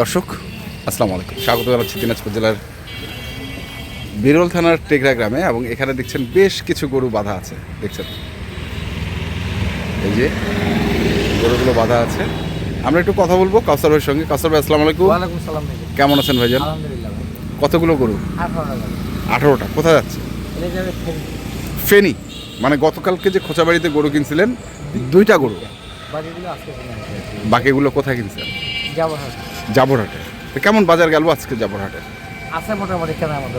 দর্শক আসসালামু আলাইকুম। স্বাগত জানাচ্ছি দিনাজপুর জেলার বিরল থানার টেকরা গ্রামে এবং এখানে দেখছেন বেশ কিছু গরু বাধা আছে। দেখছেন? এই যে গরুগুলো বাঁধা আছে। আমরা একটু কথা বলব কাউসার ভাইয়ের সঙ্গে। কাউসার ভাই আসসালামু আলাইকুম। কেমন আছেন ভাইজান? কতগুলো গরু? আঠারোটা কোথায় যাচ্ছে? ফেনি। মানে গতকালকে যে খোঁচাবাড়িতে গরু কিনছিলেন দুইটা গরু। বাকিগুলো কোথায় কিনছেন জাবরহাটে তো কেমন বাজার গেল আজকে জাবরহাটে আছে মোটামুটি কেনার মতো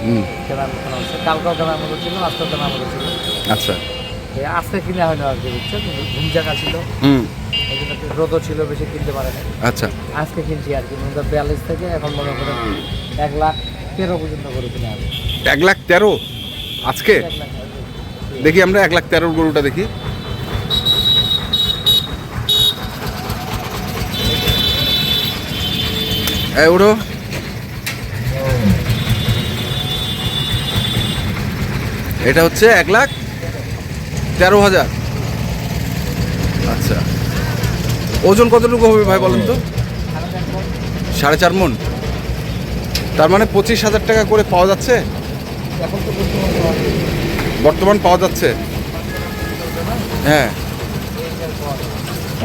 হুম। কেনার মতো হচ্ছে কালকেও কেনার মতো ছিল আজকেও কেনার মতো ছিল। আচ্ছা। আজকে কিনে হয়নি আর কি বুঝছে? কিন্তু ঘুম জায়গা ছিল। হুম। রোদও ছিল বেশি কিনতে পারেনি। আচ্ছা। আজকে কিনছি আর কি মনে বিয়াল্লিশ থেকে এখন মনে করেন এক লাখ তেরো পর্যন্ত করে কিনে হবে এক লাখ তেরো? আজকে? দেখি আমরা এক লাখ তেরোর গরুটা দেখি। ওড়ো এটা হচ্ছে এক লাখ তেরো হাজার। আচ্ছা। ওজন কতটুকু হবে ভাই বলেন তো? সাড়ে চার মন। তার মানে পঁচিশ হাজার টাকা করে পাওয়া যাচ্ছে? বর্তমান পাওয়া যাচ্ছে। হ্যাঁ।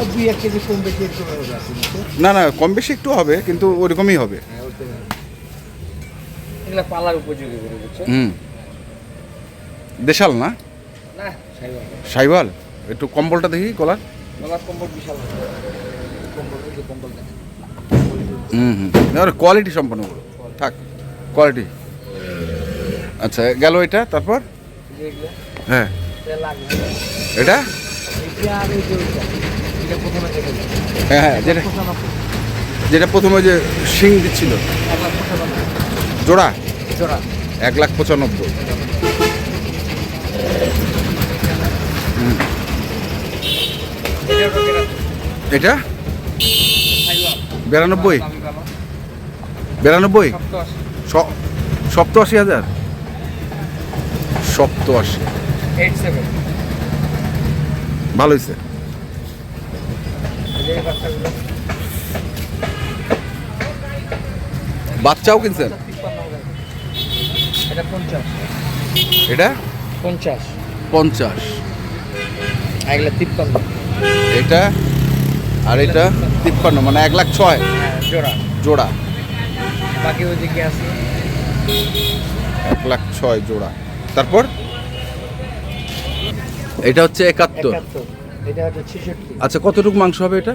দুই এক কেজি কম বেশি একটু? না না কম বেশি একটু হবে কিন্তু ওরকমই হবে। হ্যাঁ, এগুলা পালার উপযোগী করে বুঝছ হুম। দেশাল না? সাইওয়াল একটু কম্বলটা দেখি গলার। গলার কম্বল বিশাল কম্বল কম্বল হুম হুম। কোয়ালিটি সম্পন্ন থাক কোয়ালিটি আচ্ছা গেল এটা তারপর? হ্যাঁ। এটা হ্যাঁ হ্যাঁ যেটা যেটা প্রথমে যে শিং দিচ্ছিল। জোড়া? জোড়া। এক লাখ পঁচানব্বই। এটা? বিরানব্বই? বিরানব্বই? স- সপ্তআশি হাজার? সপ্তআশি। ভালো হয়েছে এই যে এই বাচ্চাগুলো বাচ্চাও কিনছেন? এটা পঞ্চাশ। এটা? পঞ্চাশ। পঞ্চাশ। এগুলো তিপ্পান্ন। এটা? আর এটা? তিপ্পান্ন মানে এক লাখ ছয়। হ্যাঁ জোড়া। জোড়া। বাকি ওইদিকে আছে। এক লাখ ছয় জোড়া। তারপর? এটা হচ্ছে একাত্তর। এটা হচ্ছে ছেষট্টি। আচ্ছা কতটুকু মাংস হবে এটা?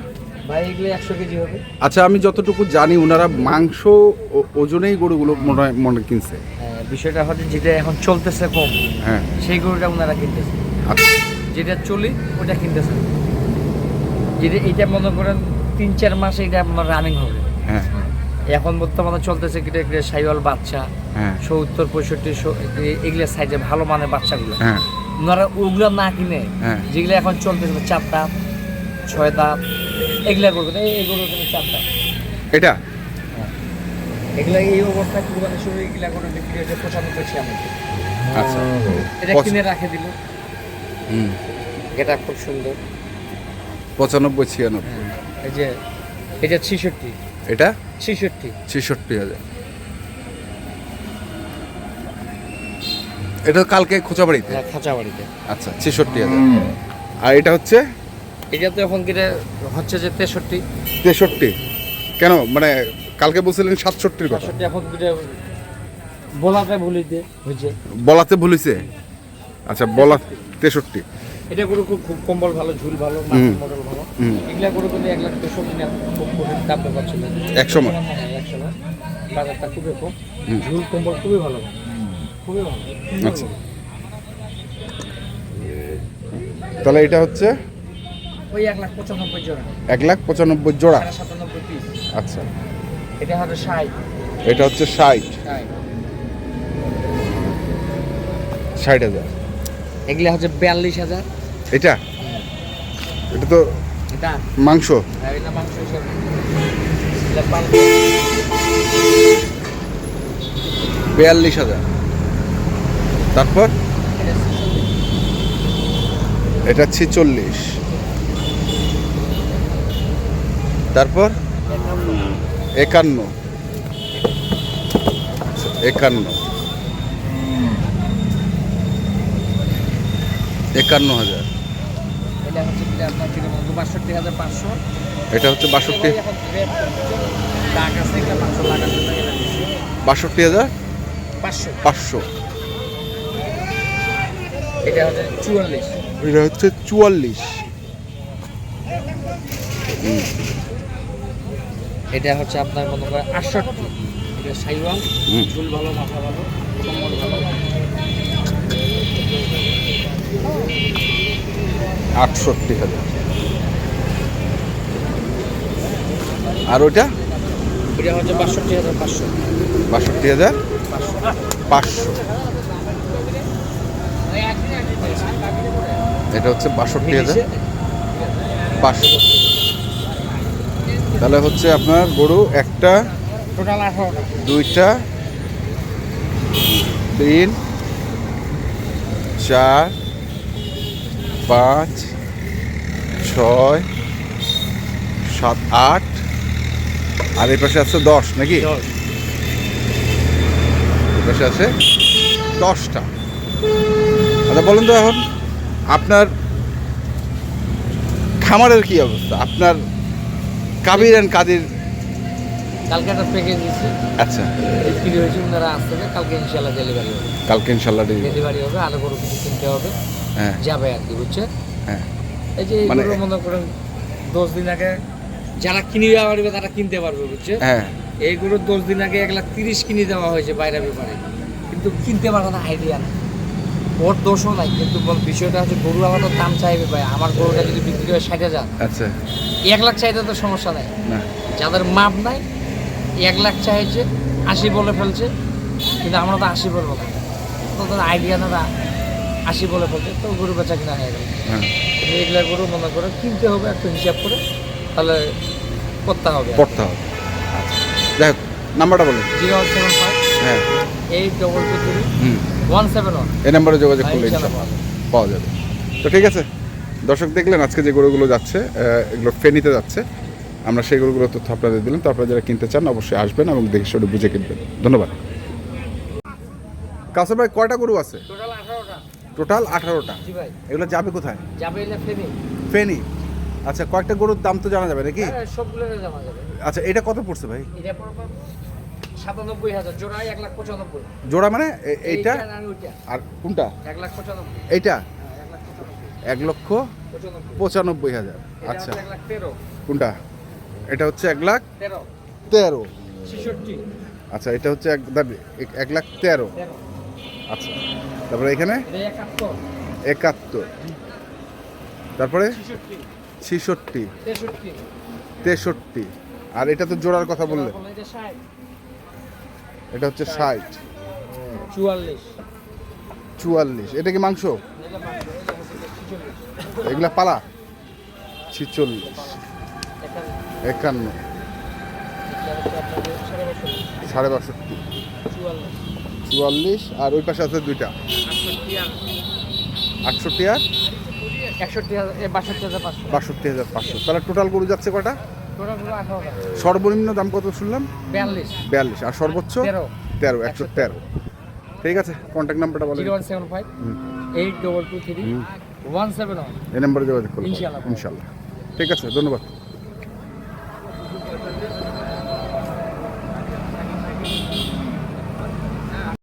ভাই এগুলো একশো কেজি হবে। আচ্ছা আমি যতটুকু জানি ওনারা মাংস ওজনেই গরুগুলো মনে মনে কিনছে। হ্যাঁ, বিষয়টা হচ্ছে যেটা এখন চলতেছে কম হ্যাঁ। সেই গরুটা ওনারা কিনতেছে। আচ্ছা। যেটা চলি ওটা কিনতেছে। যেটা এটা মনে করেন তিন চার মাসে এটা আপনার রানিং হবে। হ্যাঁ। এখন বর্তমানে চলতেছে কিটা কিটা সাইওয়াল বাচ্চা হ্যাঁ। সত্তর পঁয়ষট্টি এগুলো সাইজে ভালো মানের বাচ্চাগুলো। হ্যাঁ। ওনারা ওগুলো না কিনে হ্যাঁ। যেগুলো এখন চলতেছে চার দাঁত ছয় দাঁত এগুলা করবেন এগুলো চার দাঁত এটা? এগুলা এই অবস্থায় কুরবানি শুরু এগুলা করে বিক্রি হচ্ছে পঁচানব্বই ছিয়ানব্বই। আচ্ছা। এটা কিনে রাখে দিল। হুম। এটা খুব সুন্দর। পঁচানব্বই ছিয়ানব্বই। এই যে এটা ছিষট্টি। এটা? ছিষট্টি। ছেষট্টি হাজার। এটা কালকে খোঁচাবাড়িতে? হ্যাঁ খাঁচা বাড়িতে আচ্ছা ছেষট্টি হাজার। আর এটা হচ্ছে? এটা তো এখন কিনে হচ্ছে যে তেষট্টি। তেষট্টি। কেন? মানে কালকে বলছিলেন সাতষট্টির কথা। তেষট্টি এখন কিনে বলাতে ভুলিতে হয়েছে। বলাতে ভুলিছে? আচ্ছা বলা তেষট্টি। এটা করে খুব খুব কম্বল ভালো ঝুল ভালো। মডেল ভালো। এগুলা করে কিন্তু এক লাখ দেড়শো কিনে খুব কঠিন দাম পাচ্ছিল এক সময়? হ্যাঁ এক সময় বাজারটা খুবই কম। ঝুল কম্বল খুবই ভালো। আচ্ছা। তাহলে এটা হচ্ছে? ওই এক লাখ পঁচানব্বই জোড়া। এক লাখ পঁচানব্বই জোড়া। সাতানব্বই পিস আচ্ছা। এটা হচ্ছে ষাট। এটা হচ্ছে ষাট। ষাট। হাজার। এগুলা হচ্ছে বিয়াল্লিশ হাজার। এটা? এটা তো এটা? মাংস। আর মাংস বিয়াল্লিশ হাজার। তারপর? এটা ছেচল্লিশ। তারপর? একান্ন। একান্ন। একান্ন হাজার। এটা হচ্ছে বাষট্টি বাষট্টি হাজার? পাঁচশো। পাঁচশো। এটা হচ্ছে চুয়াল্লিশ। এটা হচ্ছে চুয়াল্লিশ। এটা হচ্ছে আপনার মনে করেন আটষট্টি। এটা সাইওয়াল চুল ভালো মাথা ভালো কোমর ভালো। আটষট্টি হাজার। আর ওইটা? এটা হচ্ছে বাষট্টি হাজার পাঁচশো। বাষট্টি হাজার পাঁচশো। এটা হচ্ছে বাষট্টি হাজার। পাঁচশো তাহলে হচ্ছে আপনার গরু একটা টোটাল আঠারোটা দুইটা তিন চার পাঁচ ছয় সাত আট আর এই পাশে আছে দশ নাকি? এই পাশে আছে দশটা। আচ্ছা বলুন তো এখন। আপনার খামারের কি অবস্থা? আপনার কাবির অ্যান্ড কাদির কালকে একটা প্যাকেজ দিচ্ছি আচ্ছা। বিক্রি হয়েছে ওনারা আসতে হবে কালকে ইনশাল্লাহ ডেলিভারি হবে। কালকে ইনশাল্লাহ ডেলিভারি হবে। আরও বড় কিছু কিনতে হবে। হ্যাঁ। যাবে আর কি বুঝছেন? হ্যাঁ। এই যে মানে- মনে করেন দশ দিন আগে যারা কিনে পারবে তারা কিনতে পারবে বুঝছে হ্যাঁ। এইগুলো দশ দিন আগে এক লাখ তিরিশ কিনে দেওয়া হয়েছে বাইরে ব্যাপারে। কিন্তু কিনতে পারে না আইডিয়া না ওর দোষও নাই কিন্তু বল বিষয়টা হচ্ছে গরু আমার তো দাম চাইবে ভাই আমার গরুটা যদি বিক্রি হয় ষাট হাজার। আচ্ছা। এক লাখ চাইতে তো সমস্যা নাই। যাদের মাপ নাই এক লাখ চাইছে আশি বলে ফেলছে কিন্তু আমরা তো আশি বলব না। তোদের আইডিয়া না আশি বলে ফেলছে তো গরু বেচা কিনা হয়ে গেল। হ্যাঁ। এগুলা গরু মনে করে কিনতে হবে একটু হিসাব করে তাহলে করতে হবে। পড়তে হবে। আচ্ছা। যাই হোক নাম্বারটা বলুন জিরো সেভেন ফাইভ হ্যাঁ। এইট ডবল টু থ্রি এই নাম্বারে যোগাযোগ করলে পাওয়া যাবে। তো ঠিক আছে দর্শক দেখলেন আজকে যে গরুগুলো যাচ্ছে এগুলো ফেনিতে যাচ্ছে। আমরা সেই গরুগুলো তথ্য আপনাদের দিলাম। তো আপনারা যারা কিনতে চান অবশ্যই আসবেন এবং দেখে সেটা বুঝে কিনবেন। ধন্যবাদ। কাসর ভাই কয়টা গরু আছে? টোটাল আঠারোটা। এগুলো যাবে কোথায়? যাবে ফেনি। আচ্ছা কয়েকটা গরুর দাম তো জানা যাবে নাকি? হ্যাঁ, সবগুলো আচ্ছা এটা কত পড়ছে ভাই? সাতানব্বই হাজার জোড়ায় এক লাখ পঁচানব্বই। জোড়া মানে এইটা আর কোনটা? এক লাখ পঁচানব্বই। এইটা? হ্যাঁ, এক লক্ষ পঁচানব্বই। হাজার। আচ্ছা। কোনটা? এটা হচ্ছে এক লাখ তেরো। আচ্ছা এটা হচ্ছে এক এক- লাখ তেরো। আচ্ছা তারপরে এখানে? একাত্তর। তারপরে? ছেষট্টি। তেষট্টি। আর এটা তো জোড়ার কথা বললে। বলে এটা হচ্ছে ষাট। চুয়াল্লিশ। চুয়াল্লিশ। এটা কি মাংস? এগুলা পালা? ছিচল্লিশ। একান্ন। সাড়ে বাষট্টি। চুয়াল্লিশ। আর ওই পাশে আছে দুইটা। আটষট্টি আর একষট্টি হাজার এ বাষট্টি হাজার পাঁচশো। তাহলে টোটাল গরু যাচ্ছে কটা সর্বনিম্ন দাম কত শুনলাম? বিয়াল্লিশ। বিয়াল্লিশ। আর সর্বোচ্চ? তেরো। একশো তেরো। ঠিক আছে কন্ট্যাক্ট নাম্বারটা বলো one seven five eight double two three one seven এই নাম্বারে যোগাযোগ করুন। ইনশাল্লাহ ঠিক আছে ধন্যবাদ।